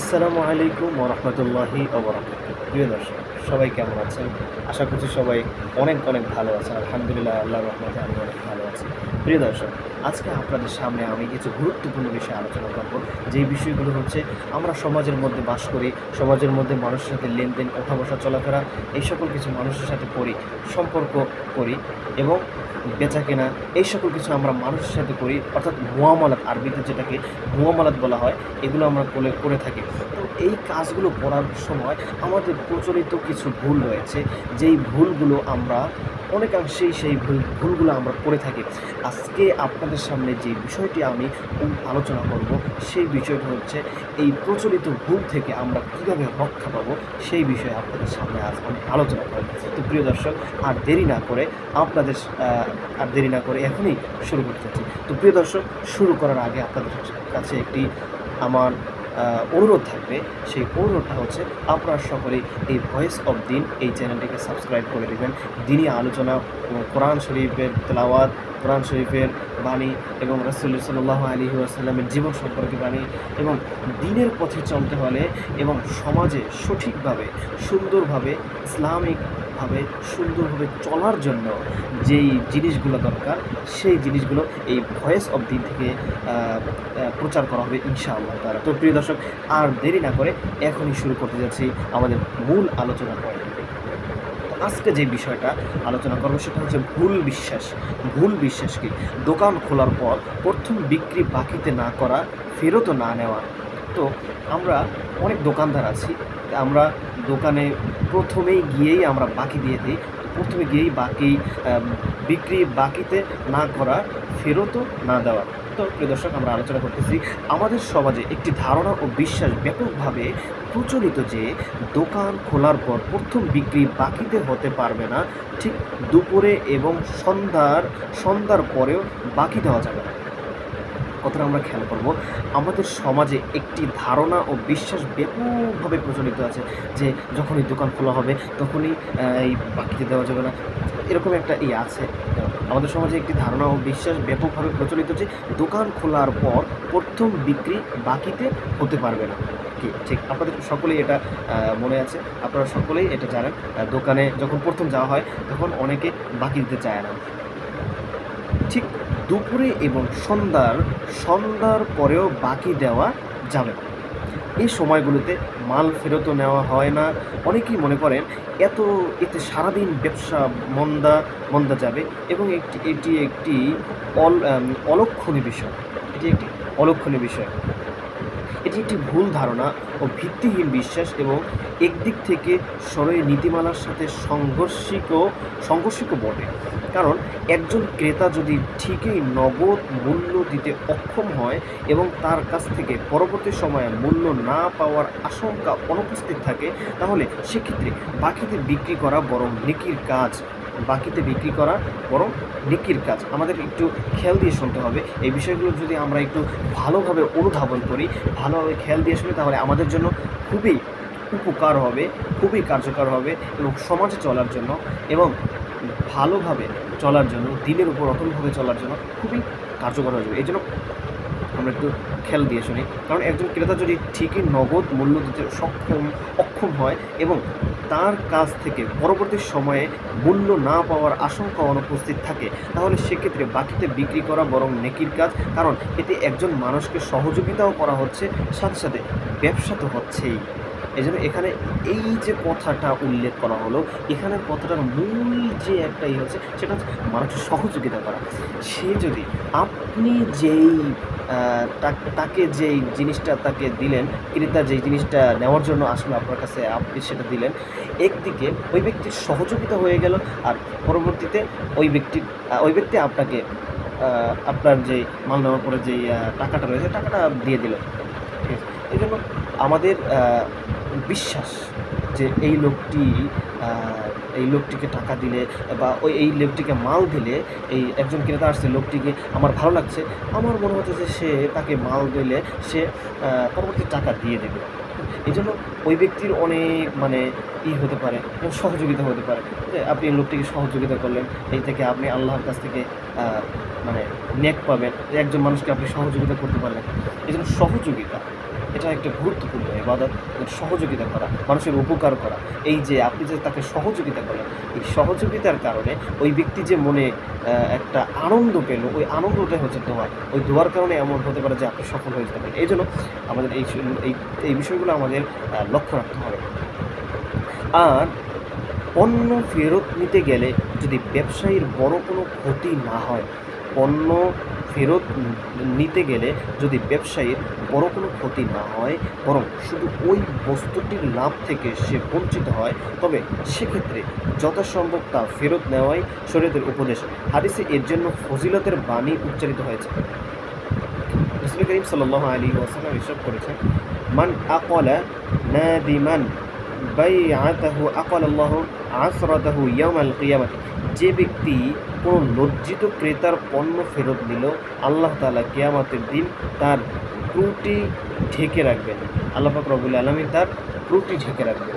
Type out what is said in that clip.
আসসালামু আলাইকুম ওরহমতুল্লাহি প্রিয় দর্শক, সবাই কেমন আছেন? আশা করছি সবাই অনেক অনেক ভালো আছেন। আলহামদুলিল্লাহ আল্লাহ রহমতে আমি অনেক ভালো আছি। প্রিয় দর্শক, আজকে আপনাদের সামনে আমি কিছু গুরুত্বপূর্ণ বিষয়ে আলোচনা করব। যেই বিষয়গুলো হচ্ছে, আমরা সমাজের মধ্যে বাস করি, সমাজের মধ্যে মানুষের সাথে লেনদেন, কথা বসা, চলাফেরা, এই সকল কিছু মানুষের সাথে করি, সম্পর্ক করি এবং বেচা কেনা, এই সকল কিছু আমরা মানুষের সাথে করি। অর্থাৎ মুয়ামালাত, আরবিতে যেটাকে মুয়ামালাত বলা হয়, এগুলো আমরা করে করে থাকি। তো এই কাজগুলো করার সময় আমাদের প্রচলিত কিছু ভুল রয়েছে। যেই ভুলগুলো আমরা অনেকাংশেই সেই ভুল, ভুলগুলো আমরা করে থাকি। আজকে আপনাদের সামনে যে বিষয়টি আমি আলোচনা করব, সেই বিষয়টা হচ্ছে এই প্রচলিত ভুল থেকে আমরা কীভাবে রক্ষা পাবো, সেই বিষয়ে আপনাদের সামনে আজ আমি আলোচনা করব। তো প্রিয় দর্শক, আর দেরি না করে আপনাদের আর দেরি না করে এখনই শুরু করতে চাচ্ছি। তো প্রিয় দর্শক, শুরু করার আগে আপনাদের কাছে একটি, আমার অনুরোধ থাকবে। সেই অনুরোধটা হচ্ছে আপনারা সকলেই এই ভয়েস অফ দিন এই চ্যানেলটিকে সাবস্ক্রাইব করে দেবেন। দিনই আলোচনা কোরআন শরীফের তেলাওয়াত, কোরআন শরীফের বাণী এবং রসুল সাল্লাহ আলী আসাল্লামের জীবন সম্পর্কে বাণী এবং দিনের পথে চলতে হলে এবং সমাজে সঠিকভাবে, সুন্দরভাবে ইসলামিকভাবে সুন্দরভাবে চলার জন্য যেই জিনিসগুলো দরকার, সেই জিনিসগুলো এই ভয়েস অব দিন থেকে প্রচার করা হবে ইনশাআল্লাহ তারা তো প্রিয় দর্শক, আর দেরি না করে এখনই শুরু করতে যাচ্ছি আমাদের মূল আলোচনা পয়েন্ট আজকে যে বিষয়টা আলোচনা করব সেটা হচ্ছে ভুল বিশ্বাস। ভুল বিশ্বাস কি? দোকান খোলার পর প্রথম বিক্রি বাকিতে না করা ফেরত না নেওয়া তো আমরা অনেক দোকানদার আছি। আমরা দোকানে প্রথমেই গিয়েই আমরা বাকি দিয়ে দিই। প্রথমে গিয়েই বাকি বিক্রি বাকিতে না করা, ফেরতও না দেওয়া। তো প্রিয় দর্শক, আমরা আলোচনা করতেছি আমাদের সমাজে একটি ধারণা ও বিশ্বাস ব্যাপকভাবে প্রচলিত যে দোকান খোলার পর প্রথম বিক্রি বাকিতে হতে পারবে না, ঠিক দুপুরে এবং সন্ধ্যার সন্ধ্যার পরেও বাকি দেওয়া যাবে না। কথাটা আমরা খেয়াল করব। আমাদের সমাজে একটি ধারণা ও বিশ্বাস ব্যাপকভাবে প্রচলিত আছে যে যখনই দোকান খোলা হবে তখনই এই বাকিতে দেওয়া যাবে না। এরকম একটা ই আছে। আমাদের সমাজে একটি ধারণা ও বিশ্বাস ব্যাপকভাবে প্রচলিত যে দোকান খোলার পর প্রথম বিক্রি বাকিতে হতে পারবে না। ঠিক? আপনাদের সকলেই এটা মনে আছে? আপনারা সকলেই এটা জানেন। দোকানে যখন প্রথম যাওয়া হয় তখন অনেকে বাকি দিতে চায় না। ঠিক দুপুরে এবং সন্ধ্যার সন্ধ্যার পরেও বাকি দেওয়া যাবে না। এই সময়গুলোতে মাল ফেরতও নেওয়া হয় না। অনেকেই মনে করেন এত এতে সারাদিন ব্যবসা মন্দা মন্দা যাবে এবং একটি এটি একটি অল আম, অলক্ষণীয় বিষয়। এটি একটি অলক্ষণীয় বিষয়। এটি একটি ভুল ধারণা ও ভিত্তিহীন বিশ্বাস এবং একদিক থেকে সরই নীতিমালার সাথে সংঘর্ষিক ও সংঘর্ষিক বটে। কারণ একজন ক্রেতা যদি ঠিকই নগদ মূল্য দিতে অক্ষম হয় এবং তার কাছ থেকে পরবর্তী সময়ে মূল্য না পাওয়ার আশঙ্কা অনুপস্থিত থাকে, তাহলে সেক্ষেত্রে বাকিতে বিক্রি করা বরং নেকির কাজ। বাকিতে বিক্রি করা বরং বিক্রির কাজ। আমাদের একটু খেয়াল দিয়ে শুনতে হবে। এই বিষয়গুলো যদি আমরা একটু ভালোভাবে অনুধাবন করি, ভালোভাবে খেয়াল দিয়ে শুনি, তাহলে আমাদের জন্য খুবই উপকার হবে, খুবই কার্যকর হবে এবং সমাজে চলার জন্য এবং ভালোভাবে চলার জন্য, দিনের উপর অটলভাবে চলার জন্য খুবই কার্যকর হয়ে যাবে। এই জন্য আমরা একটু খেয়াল দিয়ে শুনি। কারণ একজন ক্রেতা যদি ঠিকই নগদ মূল্য দিতে সক্ষম, অক্ষম হয় এবং তার কাছ থেকে পরবর্তী সময়ে মূল্য না পাওয়ার আশঙ্কা অনুপস্থিত থাকে, তাহলে সেক্ষেত্রে বাকিতে বিক্রি করা বরং নেকির কাজ। কারণ এতে একজন মানুষকে সহযোগিতাও করা হচ্ছে, সাথে সাথে ব্যবসা তো হচ্ছেই। এই জন্য এখানে এই যে কথাটা উল্লেখ করা হলো এখানের কথাটার মূল যে একটা ই হচ্ছে, সেটা হচ্ছে মানুষের সহযোগিতা করা। সে যদি আপনি যেই তাক- যেই জিনিসটা তাকে দিলেন, ক্রেতা যেই জিনিসটা নেওয়ার জন্য আসলে আপনার কাছে, আপনি সেটা দিলেন, একদিকে ওই ব্যক্তির সহযোগিতা হয়ে গেল আর পরবর্তীতে ওই ব্যক্তির ওই ব্যক্তি আপনাকে আপনার যে মাল নেওয়ার পরে যেই টাকাটা রয়েছে, টাকাটা দিয়ে দিল। ঠিক আছে? এই জন্য আমাদের বিশ্বাস যে এই লোকটি এই লোকটিকে টাকা দিলে বা ওই, এই লোকটিকে মাল দিলে, এই একজন ক্রেতা আসছে, লোকটিকে আমার ভালো লাগছে, আমার মনে হচ্ছে যে সে তাকে মাল দিলে সে পরবর্তী টাকা দিয়ে দেবে। এই জন্য ওই ব্যক্তির অনেক মানে ই হতে পারে, সহযোগিতা হতে পারে। আপনি লোকটিকে সহযোগিতা করলেন, এই থেকে আপনি আল্লাহর কাছ থেকে মানে নেক পাবেন, একজন মানুষকে আপনি সহযোগিতা করতে পারলেন এই জন্য সহযোগিতা, এটা একটা গুরুত্বপূর্ণ এবাদত সহযোগিতা করা, মানুষের উপকার করা। এই যে আপনি যে তাকে সহযোগিতা করেন এই সহযোগিতার কারণে ওই ব্যক্তি যে মনে একটা আনন্দ পেল, ওই আনন্দটাই হচ্ছে দোয়া। ওই দোয়ার কারণে এমন হতে পারে যে আপনি সফল হয়ে যেতে পারেন। এই জন্য আমাদের এই এই বিষয়গুলো আমাদের লক্ষ্য রাখতে হবে। আর পণ্য ফেরত নিতে গেলে যদি ব্যবসায়ীর বড় কোনো ক্ষতি না হয় পণ্য ফেরত নিতে গেলে যদি ব্যবসায়ীর বড় কোনো ক্ষতি না হয়, বরং শুধু ওই বস্তুটির লাভ থেকে সে বঞ্চিত হয়, তবে সেক্ষেত্রে যথাসম্ভব তা ফেরত নেওয়াই শরীয়তের উপদেশ। হাদিসে এর জন্য ফজিলতের বাণী উচ্চারিত হয়েছে। করিম সাল্লাহ আলী ওয়াসাল্লাম ইসব করেছেন, মান আকলা নাদিমান বাইআতাহু আকাল আল্লাহ আসরাতাহু ইয়ামাল কিয়ামাত। যে ব্যক্তি কোনো লজ্জিত ক্রেতার পণ্য ফেরত দিল আল্লাহ তালা কেয়ামাতের দিন তার ত্রুটি ঢেকে রাখবেন। আল্লাহ পাক আলমী তার ত্রুটি ঢেকে রাখবেন।